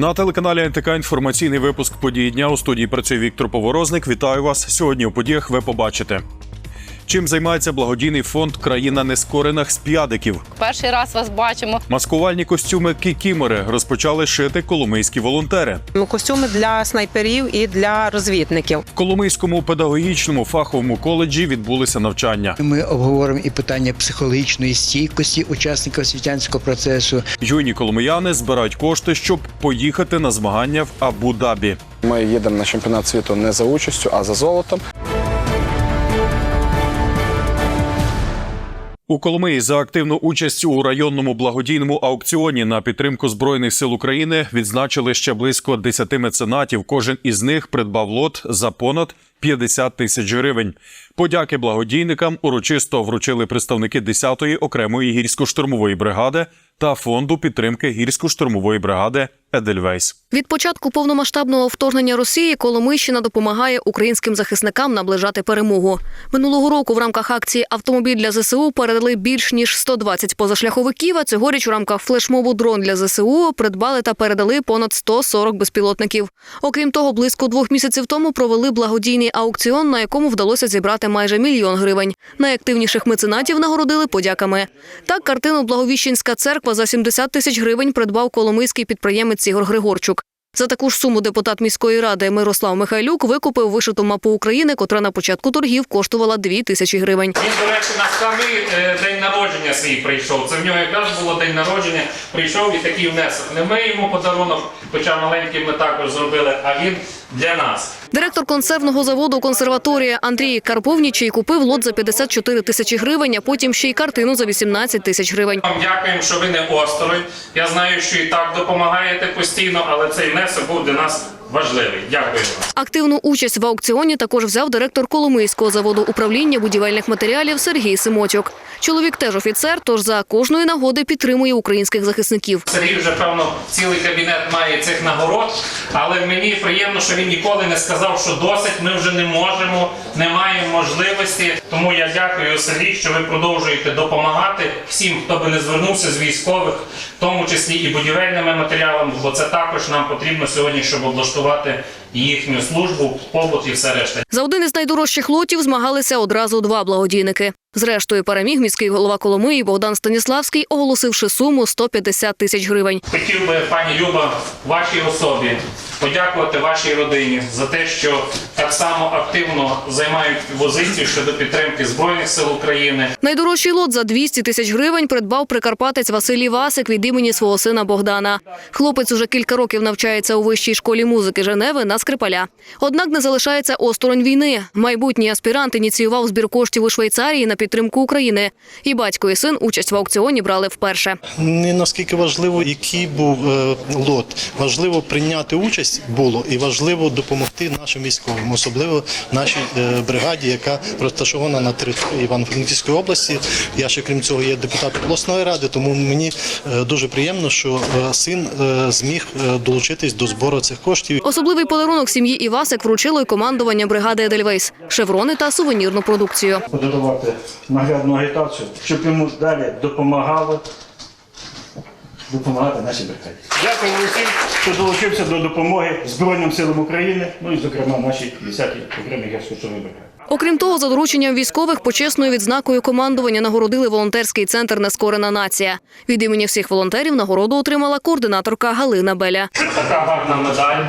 На телеканалі НТК інформаційний випуск події дня у студії працює Віктор Поворозник. Вітаю вас. Сьогодні у подіях ви побачите. Чим займається благодійний фонд Країна нескорених сп'ядиків. Перший раз вас бачимо. Маскувальні костюми кікімори розпочали шити коломийські волонтери. Ну, Костюми для снайперів і для розвідників. В Коломийському педагогічному фаховому коледжі відбулися навчання. Ми обговоримо і питання психологічної стійкості учасників освітянського процесу. Юні коломияни збирають кошти, щоб поїхати на змагання в Абу-Дабі. Ми їдемо на чемпіонат світу не за участю, а за золотом. У Коломиї за активну участь у районному благодійному аукціоні на підтримку збройних сил України відзначили ще близько 10 меценатів. Кожен із них придбав лот за понад 50 тисяч гривень. Подяки благодійникам урочисто вручили представники 10-ї окремої гірсько-штурмової бригади та фонду підтримки гірсько-штурмової бригади Едельвейс. Від початку повномасштабного вторгнення Росії Коломийщина допомагає українським захисникам наближати перемогу. Минулого року в рамках акції Автомобіль для ЗСУ передали більш ніж 120 позашляховиків. А цьогоріч у рамках флешмобу Дрон для ЗСУ придбали та передали понад 140 безпілотників. Окрім того, близько двох місяців тому провели благодійний аукціон, на якому вдалося зібрати майже мільйон гривень. Найактивніших меценатів нагородили подяками. Так, картину Благовіщенська церква за 70 тисяч гривень придбав коломийський підприємець Ігор Григорчук. За таку ж суму депутат міської ради Мирослав Михайлюк викупив вишиту мапу України, котра на початку торгів коштувала 2 тисячі гривень. Він, до речі, на самий е, день народження свій прийшов. Це в нього якраз було день народження. Прийшов і такий внесок. Не ми йому подарунок, хоча маленький ми також зробили, а він для нас. Директор консервного заводу консерваторія Андрій Карповнічий купив лот за 54 тисячі гривень, а потім ще й картину за 18 тисяч гривень. Вам дякуємо, що ви не осторонь. Я знаю, що і так допомагаєте постійно, але цей внесок був для нас важливий. Дякуємо. Активну участь в аукціоні також взяв директор Коломийського заводу управління будівельних матеріалів Сергій Симотюк. Чоловік теж офіцер, тож за кожної нагоди підтримує українських захисників. Сергій вже певно цілий кабінет має цих нагород, але мені приємно, що він ніколи не сказав, що досить. Ми вже не можемо, не маємо можливості. Тому я дякую Сергій, що ви продовжуєте допомагати всім, хто би не звернувся з військових, в тому числі і будівельними матеріалами, бо це також нам потрібно сьогодні, щоб облаштувати працювати їхню службу, побут і все решта. За один із найдорожчих лотів змагалися одразу два благодійники. Зрештою, переміг міський голова Коломиї Богдан Станіславський, оголосивши суму 150 тисяч гривень. Хотів би, пані Люба, вашій особі подякувати вашій родині за те, що так само активно займають позицію щодо підтримки Збройних сил України. Найдорожчий лот за 200 тисяч гривень придбав прикарпатець Василій Васик від імені свого сина Богдана. Хлопець уже кілька років навчається у вищій школі музики Женеви на скрипаля. Однак не залишається осторонь війни. Майбутній аспірант ініціював збір коштів у Швейцарії на підтримку України. І батько і син участь в аукціоні брали вперше. Не наскільки важливо, який був е, лот. Важливо прийняти участь було і важливо допомогти нашим військовим, особливо нашій е, бригаді, яка розташована на території Івано-Франківської області. Я ще крім цього є депутат обласної ради, тому мені е, дуже приємно, що син зміг долучитись до збору цих коштів. Особливий подарунок сім'ї Івасик вручило й командування бригади Едельвейс – шеврони та сувенірну продукцію. подарувати наглядну агітацію, щоб йому далі допомагали допомагати нашій бригаді. Дякую усім, хто долучився до допомоги Збройним силам України, ну і зокрема нашій 10-й окремій гірсько-штурмовій бригаді. Окрім того, за дорученням військових почесною відзнакою командування нагородили волонтерський центр Нескорена нація. Від імені всіх волонтерів нагороду отримала координаторка Галина Беля. Така гарна медаль.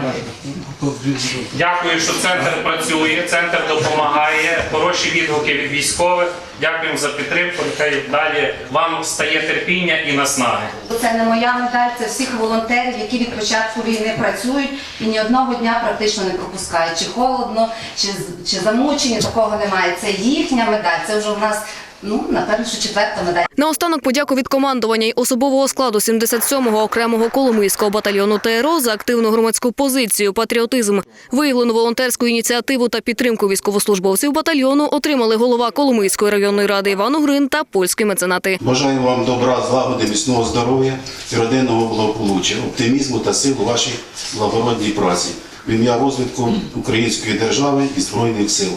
Дякую, що центр працює, центр допомагає. Хороші відгуки від військових. Дякуємо за підтримку. Нехай далі вам стає терпіння і наснаги. Це не моя медаль, це всіх волонтерів, які від початку війни працюють і ні одного дня практично не пропускають. Чи холодно, чи, чи замучені, такого немає. Це їхня медаль. Це вже в нас, ну, напевно, що четверта медаль. Наостанок подяку від командування й особового складу 77-го окремого Коломийського батальйону ТРО за активну громадську позицію, патріотизм, виявлену волонтерську ініціативу та підтримку військовослужбовців батальйону отримали голова Коломийської районної ради Іван Угрин та польські меценати. Бажаю вам добра, злагоди, міцного здоров'я і родинного благополуччя, оптимізму та сил у вашій благородній праці в ім'я розвитку української держави і збройних сил.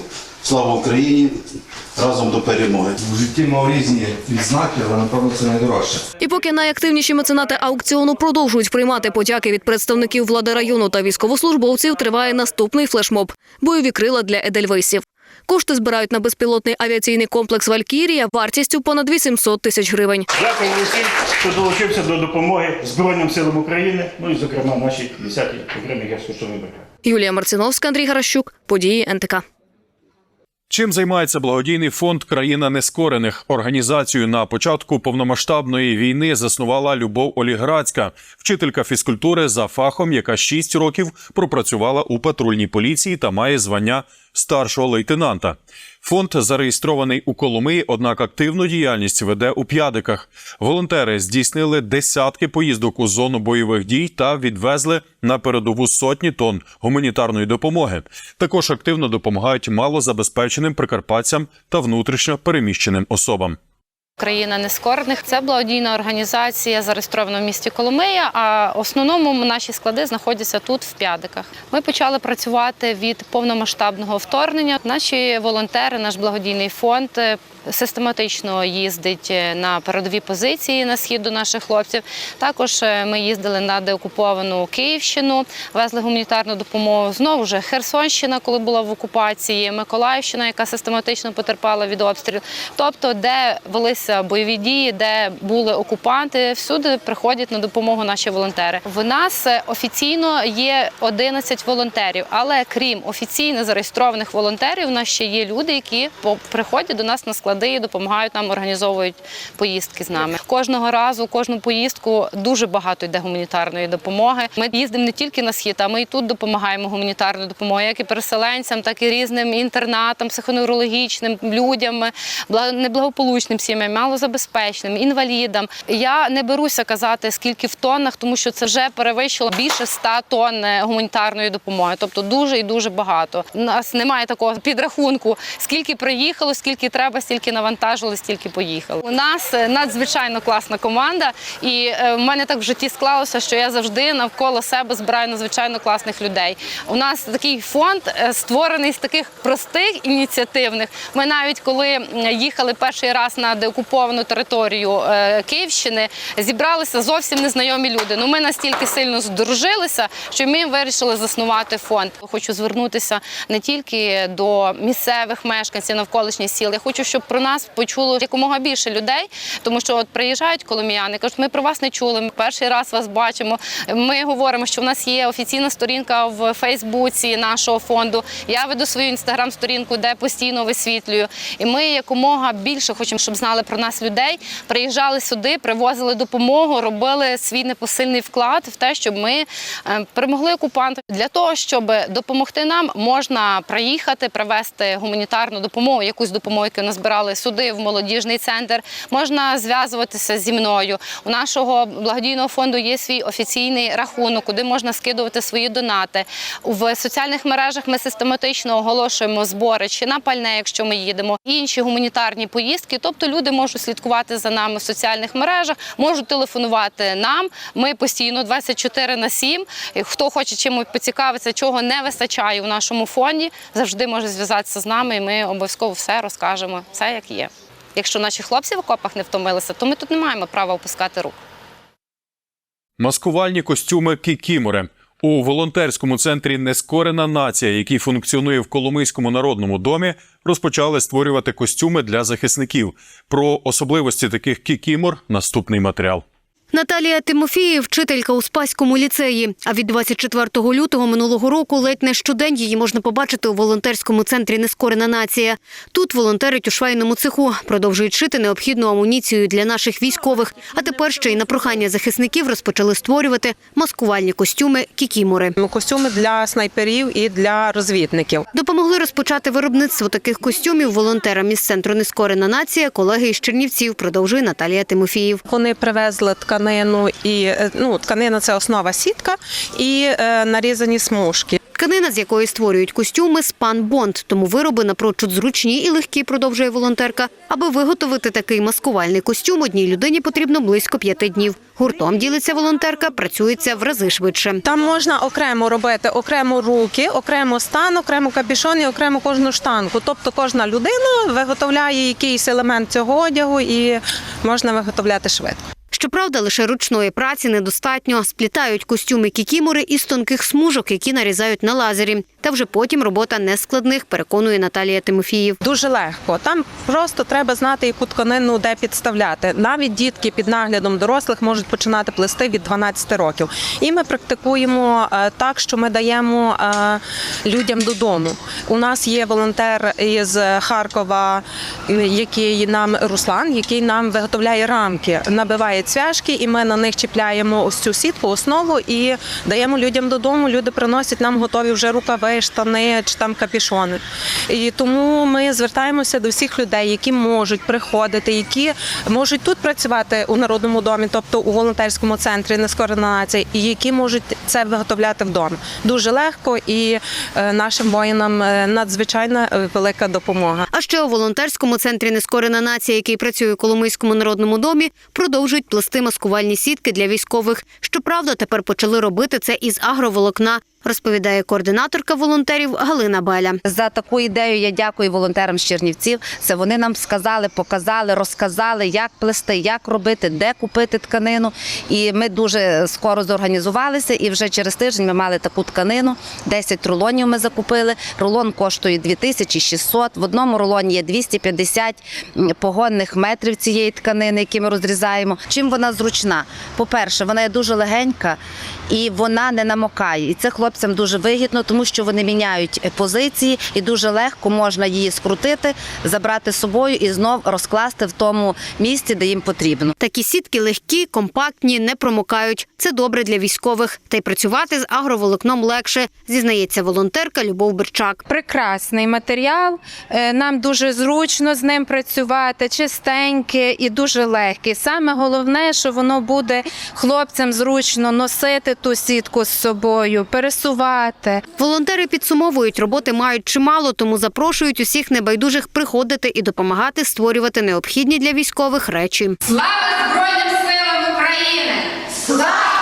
Слава Україні! Разом до перемоги! В житті мав різні відзнаки, але напевно це найдорожче. І поки найактивніші меценати аукціону продовжують приймати подяки від представників влади району та військовослужбовців, триває наступний флешмоб бойові крила для едельвейсів. Кошти збирають на безпілотний авіаційний комплекс Валькірія вартістю понад 800 тисяч гривень. Дякую усім, хто долучився до допомоги Збройним силам України, ну і, зокрема, нашій 10-й окремій бригаді. Юлія Марциновська, Андрій Гаращук. Події НТК. Чим займається благодійний фонд Країна нескорених? Організацію на початку повномасштабної війни заснувала Любов Оліграцька, вчителька фізкультури за фахом, яка 6 років пропрацювала у патрульній поліції та має звання старшого лейтенанта. Фонд зареєстрований у Коломиї, однак активну діяльність веде у п'ядиках. Волонтери здійснили десятки поїздок у зону бойових дій та відвезли на передову сотні тонн гуманітарної допомоги. Також активно допомагають малозабезпеченим прикарпатцям та внутрішньо переміщеним особам. Країна нескорених це благодійна організація, зареєстрована в місті Коломия. А в основному наші склади знаходяться тут, в П'ядиках. Ми почали працювати від повномасштабного вторгнення. Наші волонтери, наш благодійний фонд е, систематично їздить е, на передові позиції на схід до наших хлопців. Також е, ми їздили на деокуповану Київщину, везли гуманітарну допомогу. Знову ж Херсонщина, коли була в окупації, Миколаївщина, яка систематично потерпала від обстрілів. Тобто, де велися бойові дії, де були окупанти, всюди приходять на допомогу наші волонтери. В нас е, офіційно є 11 волонтерів, але крім офіційно зареєстрованих волонтерів, у нас ще є люди, які приходять до нас на склади допомагають нам, організовують поїздки з нами. Кожного разу, кожну поїздку дуже багато йде гуманітарної допомоги. Ми їздимо не тільки на схід, а ми і тут допомагаємо гуманітарною допомогою, як і переселенцям, так і різним інтернатам, психоневрологічним людям, бла- неблагополучним сім'ям, малозабезпеченим, інвалідам. Я не беруся казати, скільки в тоннах, тому що це вже перевищило більше 100 тонн е, гуманітарної допомоги. Тобто дуже і дуже багато. У нас немає такого підрахунку, скільки приїхало, скільки треба, стільки навантажили, стільки поїхало. У нас е, надзвичайно класна команда, і е, в мене так в житті склалося, що я завжди навколо себе збираю надзвичайно класних людей. У нас такий фонд е, створений з таких простих ініціативних. Ми навіть коли їхали перший раз на деокуповану територію Київщини, зібралися зовсім незнайомі люди. Ну ми настільки сильно здружилися, що ми вирішили заснувати фонд. Хочу звернутися не тільки до місцевих мешканців навколишніх сіл. Я хочу, щоб про нас почуло якомога більше людей, тому що от приїжджають коломіяни, кажуть, ми про вас не чули. Ми перший раз вас бачимо. Ми говоримо, що в нас є офіційна сторінка в Фейсбуці нашого фонду. Я веду свою інстаграм-сторінку, де постійно висвітлюю. І ми якомога більше хочемо, щоб знали про нас людей. Приїжджали сюди, привозили допомогу, робили свій непосильний вклад в те, щоб ми е, перемогли окупантів. Для того, щоб допомогти нам, можна приїхати, привезти гуманітарну допомогу, якусь допомогу, яку назбирали сюди, в молодіжний центр. Можна зв'язуватися зі мною. У нашого благодійного фонду є свій офіційний рахунок, куди можна скидувати свої донати. В соціальних мережах ми систематично оголошуємо збори чи на пальне, якщо ми їдемо, інші гуманітарні поїздки. Тобто люди можуть слідкувати за нами в соціальних мережах, можуть телефонувати нам. Ми постійно 24 на 7. Хто хоче чимось поцікавитися, чого не вистачає у нашому фонді, завжди може зв'язатися з нами, і ми обов'язково все розкажемо, все як є. Якщо наші хлопці в окопах не втомилися, то ми тут не маємо права опускати рук. Маскувальні костюми Кікіморе. У волонтерському центрі Нескорена нація, який функціонує в Коломийському народному домі, розпочали створювати костюми для захисників. Про особливості таких кікімор наступний матеріал. Наталія Тимофіїв, вчителька у Спаському ліцеї. А від 24 лютого минулого року ледь не щодень її можна побачити у волонтерському центрі Нескорена нація. Тут волонтерить у швейному цеху, продовжують шити необхідну амуніцію для наших військових. А тепер ще й на прохання захисників розпочали створювати маскувальні костюми кікімори. Костюми для снайперів і для розвідників. Допомогли розпочати виробництво таких костюмів волонтерам із центру Нескорена нація, колеги із Чернівців, продовжує Наталія Тимофіїв. Вони привезли тканину і е, ну, тканина це основа сітка і е, нарізані смужки. Тканина, з якої створюють костюми, спан бонд, тому вироби напрочуд зручні і легкі, продовжує волонтерка. Аби виготовити такий маскувальний костюм, одній людині потрібно близько п'яти днів. Гуртом ділиться волонтерка, працюється в рази швидше. Там можна окремо робити окремо руки, окремо стан, окремо капюшон і окремо кожну штанку. Тобто кожна людина виготовляє якийсь елемент цього одягу і можна виготовляти швидко. Щоправда, лише ручної праці недостатньо. Сплітають костюми кікімори із тонких смужок, які нарізають на лазері. Та вже потім робота не складних, переконує Наталія Тимофіїв. Дуже легко. Там просто треба знати, яку тканину де підставляти. Навіть дітки під наглядом дорослих можуть починати плести від 12 років. І ми практикуємо е, так, що ми даємо е, людям додому. У нас є волонтер із Харкова, е, який нам Руслан, який нам виготовляє рамки, набиває цвяшки, і ми на них чіпляємо ось цю сітку, основу і даємо людям додому. Люди приносять нам готові вже рукави, штани чи там капішони. І тому ми звертаємося до всіх людей, які можуть приходити, які можуть тут працювати у народному домі, тобто у волонтерському центрі нескорена нація, і які можуть це виготовляти вдома. Дуже легко і е, нашим воїнам е, надзвичайно е, велика допомога. А ще у волонтерському центрі Нескорена нація, який працює у Коломийському народному домі, продовжують плести маскувальні сітки для військових. Щоправда, тепер почали робити це із агроволокна, розповідає координаторка волонтерів Галина Беля. За таку ідею я дякую волонтерам з Чернівців. Це вони нам сказали, показали, розказали, як плести, як робити, де купити тканину. І ми дуже скоро зорганізувалися. І вже через тиждень ми мали таку тканину. 10 рулонів ми закупили. Рулон коштує 2600. В одному рулоні є 250 погонних метрів цієї тканини, які ми розрізаємо. Чим вона зручна? По-перше, вона є дуже легенька і вона не намокає. І це хлопцям дуже вигідно, тому що вони міняють е, позиції, і дуже легко можна її скрутити, забрати з собою і знов розкласти в тому місці, де їм потрібно. Такі сітки легкі, компактні, не промокають. Це добре для військових. Та й працювати з агроволокном легше, зізнається волонтерка Любов Берчак. Прекрасний матеріал. е, Нам дуже зручно з ним працювати, чистеньке і дуже легкий. Саме головне, що воно буде хлопцям зручно носити ту сітку з собою, пересувати. Волонтери підсумовують, роботи мають чимало, тому запрошують усіх небайдужих приходити і допомагати створювати необхідні для військових речі. Слава Збройним силам України! Слава!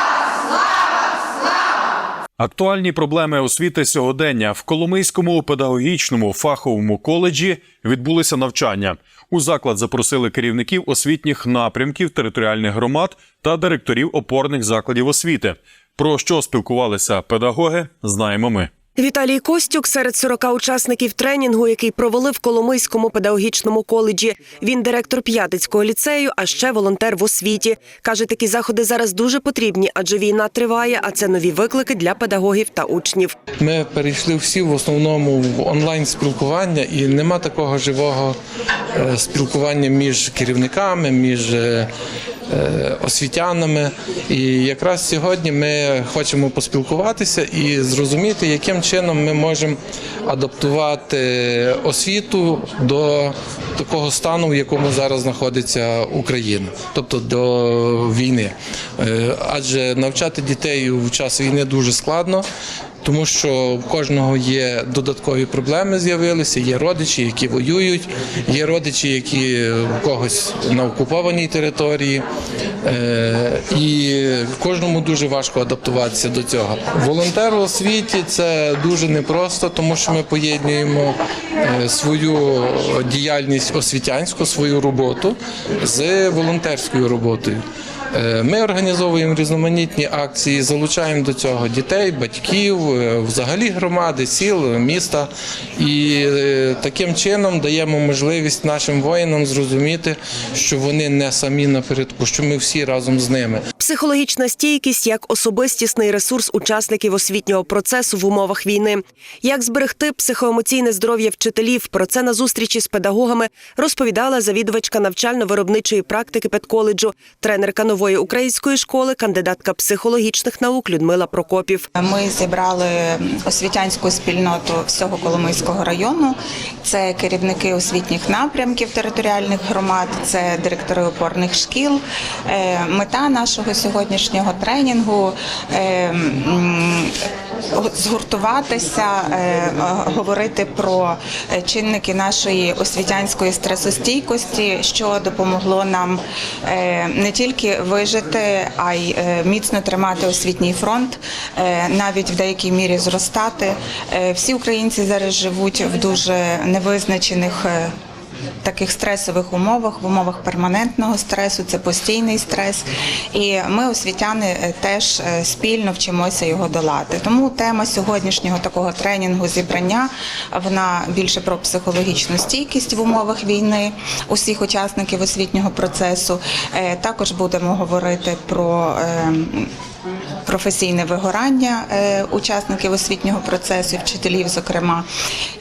Актуальні проблеми освіти сьогодення в Коломийському педагогічному фаховому коледжі відбулися навчання. У заклад запросили керівників освітніх напрямків територіальних громад та директорів опорних закладів освіти. Про що спілкувалися педагоги, знаємо ми. Віталій Костюк серед 40 учасників тренінгу, який провели в Коломийському педагогічному коледжі. Він директор П'ятицького ліцею, а ще волонтер в освіті. Каже, такі заходи зараз дуже потрібні, адже війна триває, а це нові виклики для педагогів та учнів. Ми перейшли всі в основному в онлайн спілкування, і нема такого живого е, спілкування між керівниками, між е, освітянами. І якраз сьогодні ми хочемо поспілкуватися і зрозуміти, яким чином ми можемо адаптувати освіту до такого стану, в якому зараз знаходиться Україна, тобто до війни. Е, Адже навчати дітей в час війни дуже складно. Тому що в кожного є додаткові проблеми з'явилися. Є родичі, які воюють, є родичі, які в когось на окупованій території, Е, і кожному дуже важко адаптуватися до цього. Волонтер у освіті це дуже непросто, тому що ми поєднуємо е, свою діяльність освітянську, свою роботу з волонтерською роботою. Е, Ми організовуємо різноманітні акції, залучаємо до цього дітей, батьків, е, взагалі громади, сіл, міста. І е, таким чином даємо можливість нашим воїнам зрозуміти, що вони не самі напередку, що ми всі разом з ними. Психологічна стійкість як особистісний ресурс учасників освітнього процесу в умовах війни. Як зберегти психоемоційне здоров'я вчителів? Про це на зустрічі з педагогами розповідала завідувачка навчально-виробничої практики педколеджу, тренерка нової української школи, кандидатка психологічних наук Людмила Прокопів. Ми зібрали освітянську спільноту всього Коломийського району. Це керівники освітніх напрямків територіальних громад, це директори опорних шкіл. Е, Мета нашого сьогоднішнього тренінгу е, згуртуватися, е, говорити про е, чинники нашої освітянської стресостійкості, що допомогло нам е, не тільки вижити, а й міцно тримати освітній фронт, навіть в деякій мірі зростати. Всі українці зараз живуть в дуже невизначених. Таких стресових умовах, в умовах перманентного стресу, це постійний стрес. І ми, освітяни, е, теж е, спільно вчимося його долати. Тому тема сьогоднішнього такого тренінгу зібрання вона більше про психологічну стійкість в умовах війни усіх учасників освітнього процесу. Е, Також будемо говорити про. Професійне вигорання е, учасників освітнього процесу, вчителів, зокрема,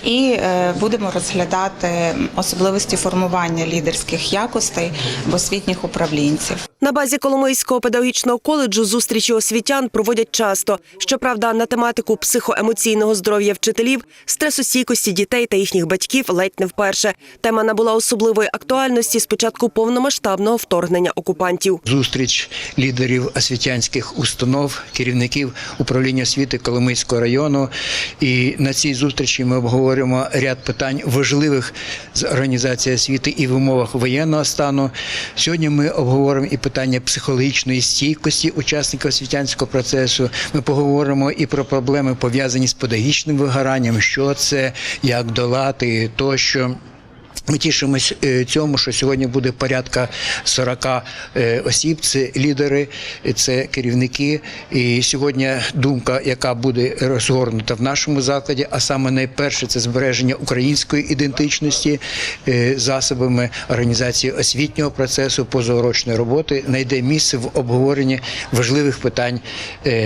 і е, будемо розглядати особливості формування лідерських якостей в освітніх управлінців. На базі Коломийського педагогічного коледжу зустрічі освітян проводять часто. Щоправда, на тематику психоемоційного здоров'я вчителів, стресостійкості дітей та їхніх батьків ледь не вперше. Тема набула особливої актуальності з початку повномасштабного вторгнення окупантів. Зустріч лідерів освітянських установ, керівників управління освіти Коломийського району. І на цій зустрічі ми обговорюємо ряд питань важливих з організації освіти і в умовах воєнного стану. Сьогодні ми обговоримо і питання психологічної стійкості учасників освітянського процесу. Ми поговоримо і про проблеми пов'язані з педагогічним вигоранням, що це, як долати тощо. Ми тішимось е, цьому, що сьогодні буде порядка 40 е, осіб. Це лідери, це керівники. І сьогодні думка, яка буде розгорнута в нашому закладі, а саме найперше це збереження української ідентичності е, засобами організації освітнього процесу, позаурочної роботи, знайде місце в обговоренні важливих питань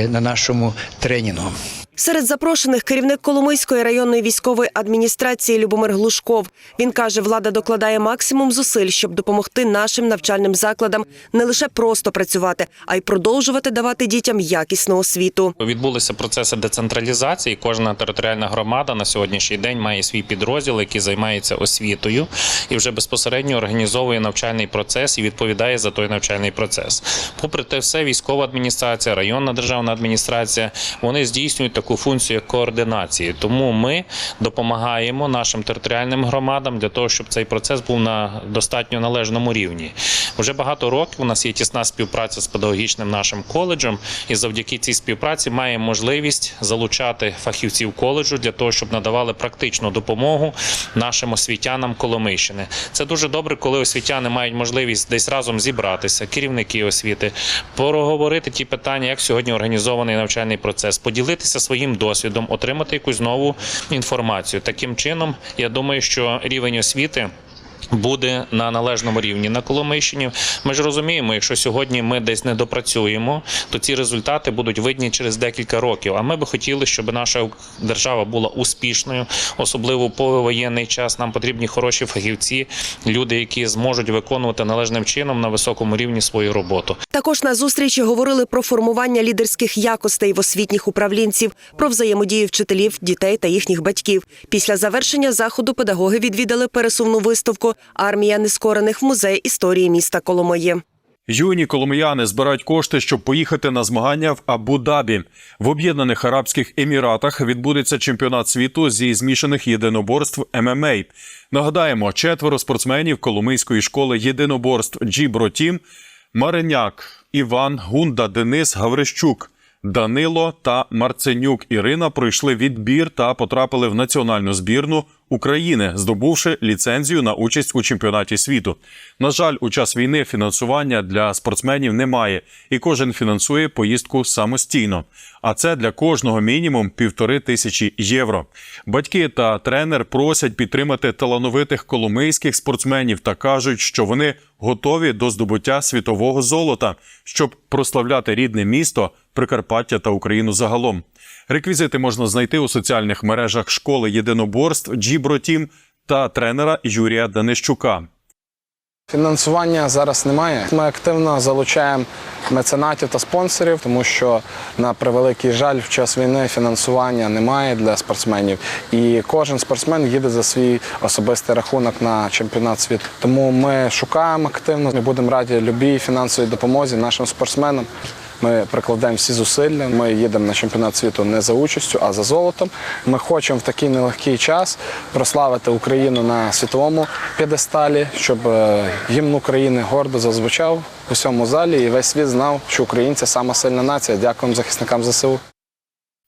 на нашому тренінгу. Серед запрошених керівник Коломийської районної військової адміністрації Любомир Глушков. Він каже, влада докладає максимум зусиль, щоб допомогти нашим навчальним закладам не лише просто працювати, а й продовжувати давати дітям якісну освіту. Відбулися процеси децентралізації. Кожна територіальна громада на сьогоднішній день має свій підрозділ, який займається освітою і вже безпосередньо організовує навчальний процес і відповідає за той навчальний процес. Попри те, все військова адміністрація, районна державна адміністрація вони здійснюють таку функцію координації. Тому ми допомагаємо нашим територіальним громадам для того, щоб цей процес був на достатньо належному рівні. Вже багато років у нас є тісна співпраця з педагогічним нашим коледжем, і завдяки цій співпраці маємо можливість залучати фахівців коледжу для того, щоб надавали практичну допомогу нашим освітянам Коломийщини. Це дуже добре, коли освітяни мають можливість десь разом зібратися, керівники освіти, проговорити ті питання, як сьогодні організований навчальний процес, поділитися своїм досвідом, отримати якусь нову інформацію. Таким чином, я думаю, що рівень освіти. Буде на належному рівні на Коломийщині. Ми ж розуміємо, якщо сьогодні ми десь не допрацюємо, то ці результати будуть видні через декілька років. А ми би хотіли, щоб наша держава була успішною, особливо по воєнний час. Нам потрібні хороші фахівці, люди, які зможуть виконувати належним чином на високому рівні свою роботу. Також на зустрічі говорили про формування лідерських якостей в освітніх управлінців, про взаємодію вчителів, дітей та їхніх батьків. Після завершення заходу педагоги відвідали пересувну виставку Армія нескорених в музеї історії міста Коломиї. Юні коломияни збирають кошти, щоб поїхати на змагання в Абу-Дабі. В Об'єднаних Арабських Еміратах відбудеться чемпіонат світу зі змішаних єдиноборств ММА. Нагадаємо, четверо спортсменів Коломийської школи єдиноборств Джібро Тім Мариняк, Іван, Гунда, Денис, Гаврищук, Данило та Марценюк Ірина пройшли відбір та потрапили в національну збірну України, здобувши ліцензію на участь у чемпіонаті світу. На жаль, у час війни фінансування для спортсменів немає, і кожен фінансує поїздку самостійно. А це для кожного мінімум півтори тисячі євро. Батьки та тренер просять підтримати талановитих коломийських спортсменів та кажуть, що вони готові до здобуття світового золота, щоб прославляти рідне місто, Прикарпаття та Україну загалом. Реквізити можна знайти у соціальних мережах школи єдиноборств Джібротім та тренера Юрія Данищука. Фінансування зараз немає. Ми активно залучаємо меценатів та спонсорів, тому що на превеликий жаль в час війни фінансування немає для спортсменів. І кожен спортсмен їде за свій особистий рахунок на чемпіонат світу. Тому ми шукаємо активно. Ми будемо раді любій фінансовій допомозі нашим спортсменам. Ми прикладаємо всі зусилля. Ми їдемо на чемпіонат світу не за участю, а за золотом. Ми хочемо в такий нелегкий час прославити Україну на світовому п'єдесталі, щоб е, гімн України гордо зазвучав у всьому залі, і весь світ знав, що українці сама сильна нація. Дякуємо захисникам ЗСУ.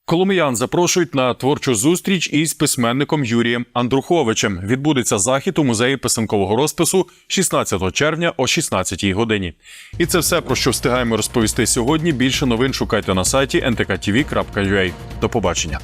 Коломиян запрошують на творчу зустріч із письменником Юрієм Андруховичем. Відбудеться захід у музеї писанкового розпису 16 червня о 16 годині. І це все про що встигаємо розповісти сьогодні. Більше новин шукайте на сайті ntktv.ua. До побачення.